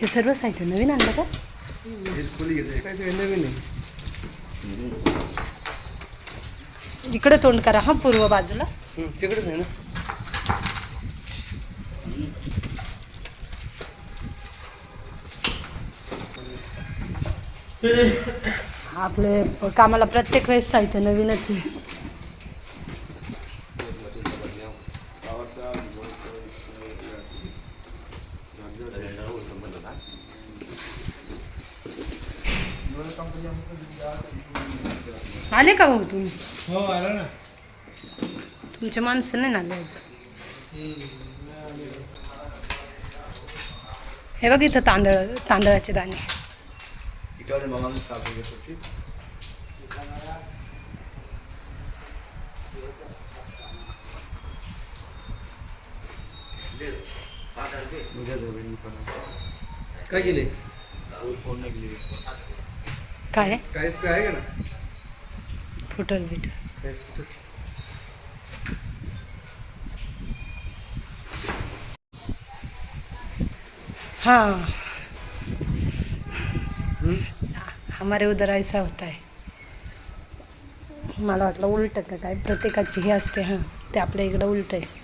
हे सर्व साहित्य नवीन आणलं का? नवीन आहे इकडे तोंड करा हा पूर्व बाजूला. तिकडेच आहे ना. आपले कामाला प्रत्येक वेळेस साहित्य नवीनच आहे. आले का भाऊ तुम्ही? हो आला ना. तुमचे माणसं नाही ना आले अजून. हे बघ इथं तांदळ तांदळाचे दाणे. काय केले? काय? काय स्प्रे आहे का ना? फुटल बिट काय स्प्रे हाँ. हमारे उधर ऐसा होता है. मला वाटलं उलट का काय? प्रत्येकाची हे असते हां. ते आपल्या इकडं उलट आहे.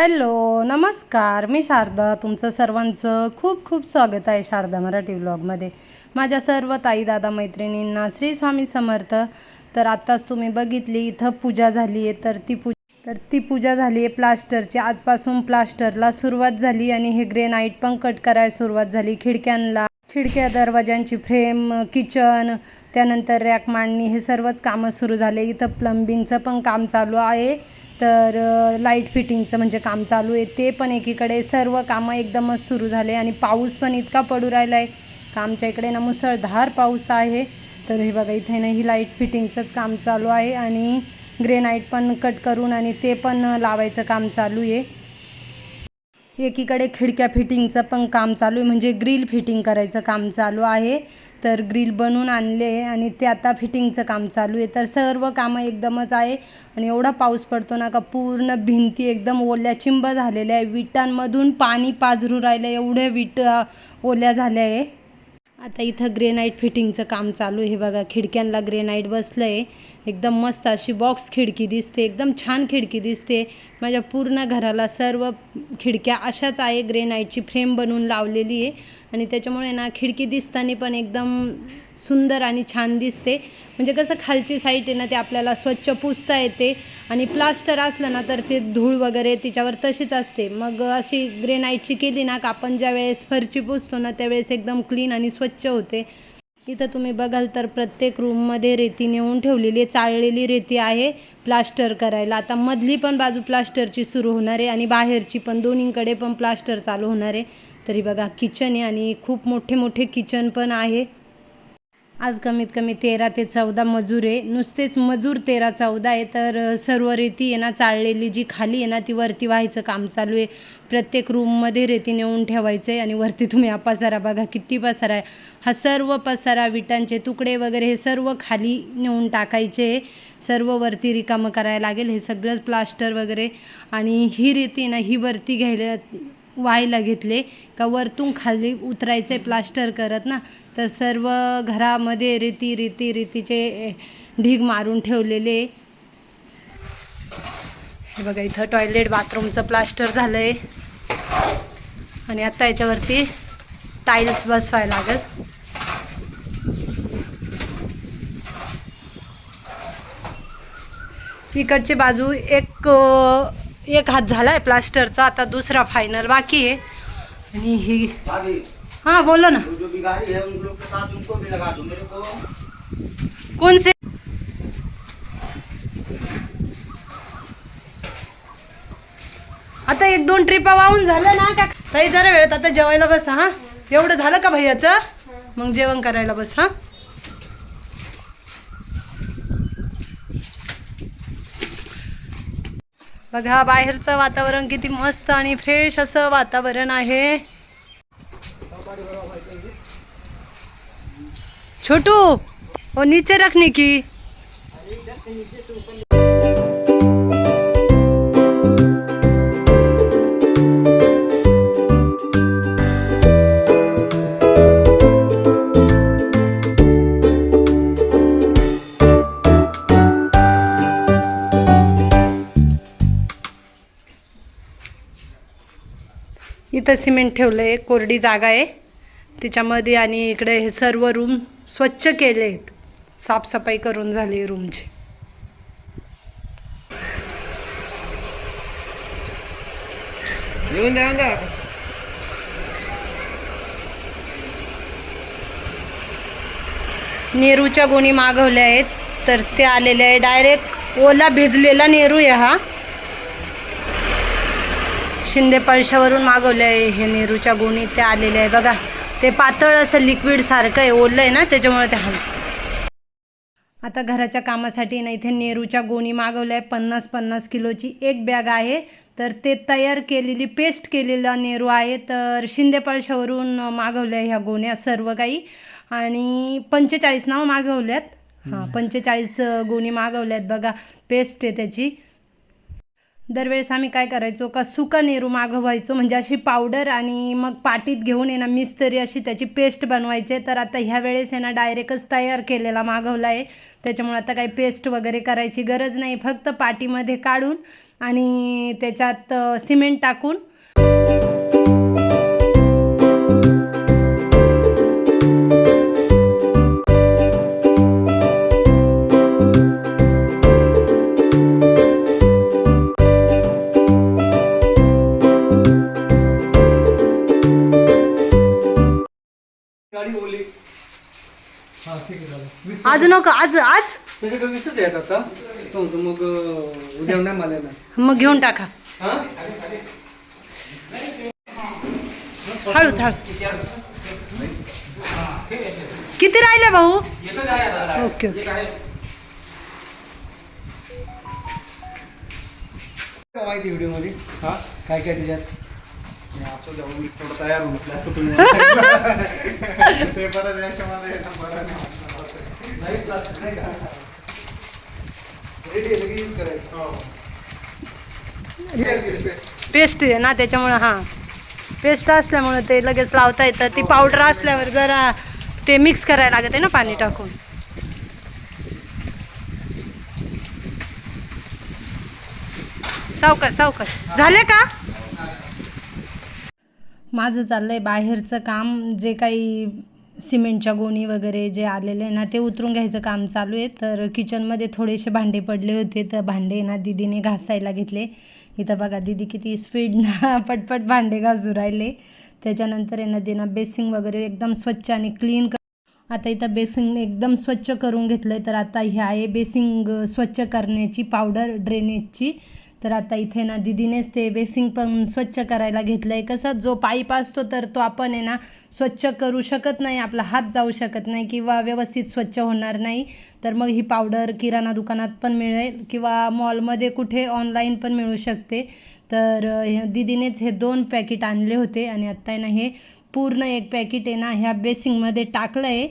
हॅलो नमस्कार. मी शारदा तुमचं सर्वांचं खूप खूप स्वागत आहे शारदा मराठी व्लॉगमध्ये. माझ्या सर्व ताई दादा मैत्रिणींना श्री स्वामी समर्थ. तर आत्ताच तुम्ही बघितली इथं पूजा झाली आहे. तर ती पूजा तर ती पूजा झाली आहे प्लास्टरची. आजपासून प्लास्टरला सुरुवात झाली आणि हे ग्रेनाईट पण कट करायला सुरुवात झाली. खिडक्यांना खिडक्या दरवाजांची फ्रेम किचन त्यानंतर रॅक मांडणी हे सर्वच कामं सुरू झाले. इथं प्लंबिंगचं पण काम चालू आहे. तर लाइट फिटिंगचं म्हणजे काम चालू आहे ते पण एकीकडे सर्व कामं एकदमच सुरू झाले आणि पाऊस पण इतका पडू राहिला आहे का आमच्या इकडे ना मुसळधार पाऊस आहे. तर हे बघा इथे ना ही लाइट फिटिंगचंच काम चालू आहे आणि ग्रेनाईट पण कट करून आणि ते पण लावायचं काम चालू आहे. एकीकडे खिडक्या फिटिंगचं पण काम चालू आहे म्हणजे ग्रिल फिटिंग करायचं काम चालू आहे. तर ग्रिल बनवून आणले आणि ते आता फिटिंगचं काम चालू आहे. तर सर्व कामं एकदमच आहे आणि एवढा पाऊस पडतो ना का पूर्ण भिंती एकदम ओल्या चिंब झालेल्या आहे. विटांमधून पाणी पाझरू राहिलं एवढ्या विट ओल्या झाल्या आहे. आता इथं ग्रेनाईट फिटिंगचं काम चालू आहे. बघा खिडक्यांना ग्रेनाईट बसलं आहे एकदम मस्त अशी बॉक्स खिडकी दिसते एकदम छान खिडकी दिसते. माझ्या पूर्ण घराला सर्व खिडक्या अशाच आहे ग्रेनाईटची फ्रेम बनवून लावलेली आहे. आणि त्याच्यामुळे ना खिडकी दिसताना पण एकदम सुंदर आणि छान दिसते. म्हणजे कसं खालची साईट आहे ना ते आपल्याला स्वच्छ पुसता येते. आणि प्लास्टर असलं ना तर ते धूळ वगैरे तिच्यावर तशीच असते. मग अशी ग्रेनाईटची केली ना का आपण ज्या वेळेस फरची पुसतो ना त्यावेळेस एकदम क्लीन आणि स्वच्छ होते. इथं तुम्ही बघाल तर प्रत्येक रूममध्ये रेती नेऊन ठेवलेली चाळलेली रेती आहे प्लास्टर करायला. आता मधली पण बाजू प्लास्टरची सुरू होणार आहे आणि बाहेरची पण दोन्हीकडे पण प्लास्टर चालू होणार आहे. तरी बघा किचन आहे आणि खूप मोठे मोठे किचन पण आहे. आज कमीत कमी तेरा ते चौदा मजूर आहे. नुसतेच मजूर तेरा चौदा आहे तर सर्व रेती आहे ना चाळलेली जी खाली आहे ना ती वरती व्हायचं काम चालू आहे. प्रत्येक रूममध्ये रेती नेऊन ठेवायचं आहे आणि वरती तुम्ही हा पसारा बघा किती पसारा आहे. हा सर्व पसारा विटांचे तुकडे वगैरे हे सर्व खाली नेऊन टाकायचे सर्व वरती रिकामं करायला लागेल हे सगळंच प्लास्टर वगैरे. आणि ही रेती ना ही वरती घ्यायला व्हायला घेतले का वरतून खाली उतरायचं आहे प्लास्टर करत ना तर सर्व घरामध्ये रीती रीती रीतीचे ढीग मारून ठेवलेले. हे बघा इथं टॉयलेट बाथरूमचं प्लास्टर झालं आहे आणि आत्ता याच्यावरती टाईल्स बसवायला लागत. इकडची बाजू एक एक हात झाला आहे प्लास्टरचा आता दुसरा फायनल बाकी आहे. आणि ही हां बोलो ना। जो है उन लोग के साथ उनको भी लगा दो मेरे को। कौन से? एक दोन ट्रिपा वाहून झालं ना का? ताई जरा वेळेत आता जेवायला बस हा? एवढं झालं का भैयाचं? मग जेवण करायला बस हा? बघा बाहेरचं वातावरण किती मस्त आणि फ्रेश असं वातावरण आहे. छोटू ओ नीचे रखने की इथं सिमेंट ठेवलं आहे कोरडी जागा आहे. तिच्यामध्ये आणि इकडे हे सर्व रूम स्वच्छ केले आहेत साफसफाई करून झाली रूमची. येऊन जा नेरूच्या गोणी मागवल्या आहेत. तर ते आलेले आहे डायरेक्ट. ओला भिजलेला नेरू आहे हा. शिंदे पळशावरून मागवले आहे हे नेरूच्या गोणी. ते आलेले आहे. बघा. ते पातळ असं लिक्विड सारखं आहे ओलं आहे ना त्याच्यामुळे ते हल आता घराच्या कामासाठी ना इथे नेरूच्या गोणी मागवल्या आहे पन्नास पन्नास किलोची एक बॅग आहे. तर ते तयार केलेली पेस्ट केलेला नेरू आहे. तर शिंदेपाळशावरून मागवल्या ह्या गोण्या सर्व काही. आणि पंचेचाळीस नाव मागवल्यात. हां पंचेचाळीस गोणी मागवल्यात बघा पेस्ट आहे त्याची. दरवेळेस आम्ही काय करायचो? का सुका नेरू मागवायचो म्हणजे अशी पावडर आणि मग पाटीत घेऊन येणं ना मिस्तरी अशी त्याची पेस्ट बनवायचे. तर आता ह्या वेळेस ना डायरेक्टच तयार केलेला मागवला आहे. त्याच्यामुळे आता काही पेस्ट वगैरे करायची गरज नाही. फक्त पाटीमध्ये काढून आणि त्याच्यात सिमेंट टाकून आज नको आज आज? वीसच आहेत आता. तो म्हणतो मग अं, उद्या नाही मला ना मग घेऊन टाका. हा? हळूच हळू. किती राहिले भाऊ? Okay okay. काय माहिती व्हिडिओमध्ये हा? काय काय त्याच्यात? असं जाऊन थोडं तयार होत असं तुम्ही. ते बरं याच्यामध्ये बरं नाही. नाही प्लास्टिक नाही का रेडी यूज करायचं हो। पेस्ट पेस्ट आहे ना त्याच्यामुळं हां. पेस्ट असल्यामुळं ते लगेच लावता येतं. ती पावडर असल्यावर जरा ते मिक्स करायला लागत आहे ना पाणी टाकून. सावकाश सावकाश. झाले का? माझं चाललंय बाहेरचं काम जे काही सिमेंटच्या गोणी वगैरे जे आलेले आहे ना ते उतरून घ्यायचं काम चालू आहे. तर किचनमध्ये थोडेसे भांडे पडले होते तर भांडे ना दिदीने घासायला घेतले. इथं बघा दिदी किती स्पीडनं पटपट भांडे घासू राहिले. त्याच्यानंतर आहे ना दिना बेसिंग वगैरे एकदम स्वच्छ आणि क्लीन आता इथं बेसिंग एकदम स्वच्छ करून घेतलं आहे तर आता ह्या आहे बेसिंग स्वच्छ करण्याची पावडर ड्रेनेजची तर आता इथे ना दिदीनेच ते बेसिंग पण स्वच्छ करायला घेतलं आहे कसं जो पाईप असतो तर तो आपण आहे ना स्वच्छ करू शकत नाही आपला हात जाऊ शकत नाही किंवा व्यवस्थित स्वच्छ होणार नाही. तर मग ही पावडर किराणा दुकानात पण मिळेल किंवा मॉलमध्ये कुठे ऑनलाईन पण मिळू शकते. तर दिदीनेच हे दोन पॅकेट आणले होते आणि आत्ता आहे ना हे पूर्ण एक पॅकेट आहे ना ह्या बेसिंगमध्ये टाकलं आहे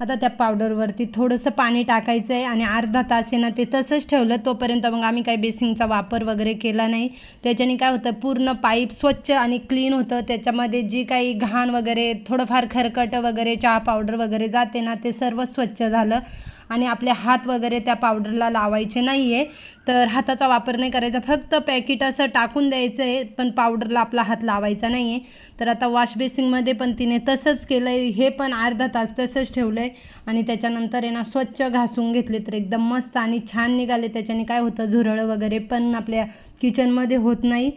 आता त्या पावडरवरती थोडंसं पाणी टाकायचं आहे आणि अर्धा तास आहे ना ते तसंच ठेवलं. तोपर्यंत मग आम्ही काही बेसिंगचा वापर वगैरे केला नाही. त्याच्याने काय होतं पूर्ण पाईप स्वच्छ आणि क्लीन होतं. त्याच्यामध्ये जी काही घाण वगैरे थोडंफार खरकट वगैरे चहा पावडर वगैरे जाते ना ते सर्व स्वच्छ झालं. आणि आपले हात वगैरे त्या पावडरला लावायचे नाही आहे तर हाताचा वापर नाही करायचा. फक्त पॅकेट असं टाकून द्यायचं आहे पण पावडरला आपला हात लावायचा नाही आहे तर आता वॉश बेसिनमध्ये पण तिने तसंच केलं आहे हे पण अर्धा तास तसंच ठेवलं आहे आणि त्याच्यानंतर आहे ना स्वच्छ घासून घेतले तर एकदम मस्त आणि छान निघाले. त्याच्याने काय होतं झुरळ वगैरे पण आपल्या किचनमध्ये होत नाही.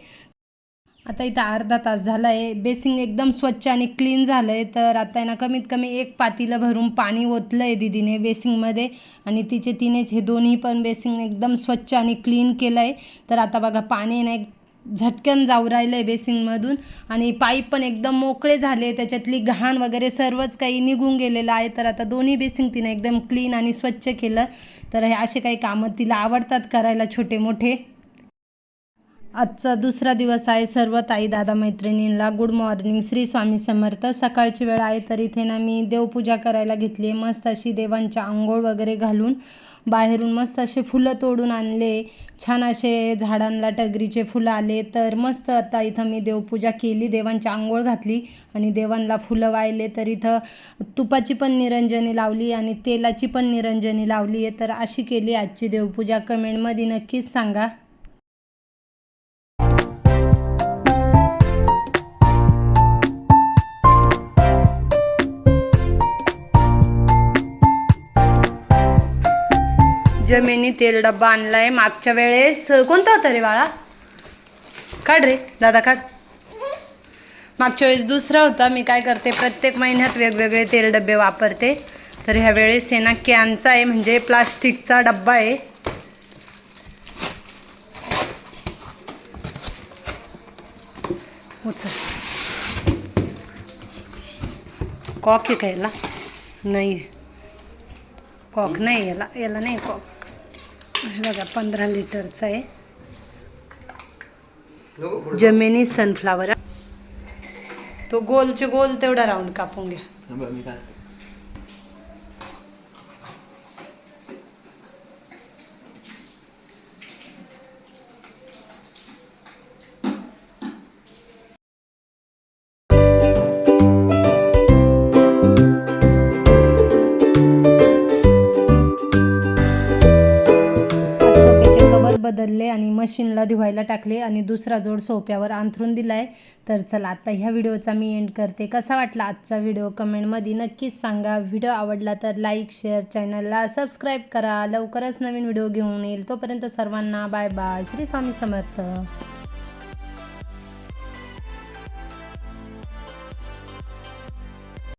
आता इथं अर्धा तास झाला आहे बेसिंग एकदम स्वच्छ आणि क्लीन झालं आहे तर आता आहे ना कमीत कमी एक पातीलं भरून पाणी ओतलं आहे दिदीने बेसिंगमध्ये. आणि तिचे तिनेच हे दोन्ही पण बेसिंग एकदम स्वच्छ आणि क्लीन केलं आहे तर आता बघा पाणी ना एक झटकन जाऊ राहिलं आहे बेसिंगमधून. आणि पाईप पण एकदम मोकळे झाले. त्याच्यातली घाण वगैरे सर्वच काही निघून गेलेलं आहे. तर आता दोन्ही बेसिंग तिने एकदम क्लीन आणि स्वच्छ केलं. तर हे असे काही कामं तिला आवडतात करायला छोटे मोठे आजचा दुसरा दिवस आहे. सर्व ताई दादा मैत्रिणींना गुड मॉर्निंग श्री स्वामी समर्थ. सकाळची वेळ आहे तर इथे ना मी देवपूजा करायला घेतली आहे. मस्त अशी देवांच्या आंघोळ वगैरे घालून बाहेरून मस्त असे फुलं तोडून आणले. छान असे झाडांना टगरीचे फुलं आले. तर मस्त आता इथं मी देवपूजा केली. देवांची आंघोळ घातली आणि देवांना फुलं वाहिले. तर इथं तुपाची पण निरंजनी लावली आणि तेलाची पण निरंजनी लावली आहे. तर अशी केली आजची देवपूजा. कमेंटमध्ये नक्कीच सांगा. जमिनी तेल डब्बा आणलाय. मागच्या वेळेस कोणता होता रे बाळा? काढ रे दादा काढ. मागच्या वेळेस दुसरा होता. मी काय करते प्रत्येक महिन्यात वेगवेगळे तेल डबे वापरते. तर ह्या वेळेस हे ना कॅनचा आहे म्हणजे प्लास्टिकचा डब्बा आहे. उचल. कॉक आहे का याला? नाही. कॉक नाही याला. याला नाही कॉक. हे बघा पंधरा लिटरचा आहे. जमिनी सनफ्लावर तो गोलचे गोल तेवढा राऊंड कापून घ्या. कवर बदलले आणि मशीनला धुवायला टाकले आणि दुसरा जोड सोप्यावर अंथरून दिलाय. तर चला आता ह्या व्हिडिओचा मी एंड करते. कसा वाटला आजचा व्हिडिओ? कमेंटमध्ये नक्कीच सांगा. व्हिडिओ आवडला तर लाईक शेअर चॅनलला सबस्क्राईब करा. लवकरच नवीन व्हिडिओ घेऊन येईल. तोपर्यंत सर्वांना बाय बाय श्री स्वामी समर्थ.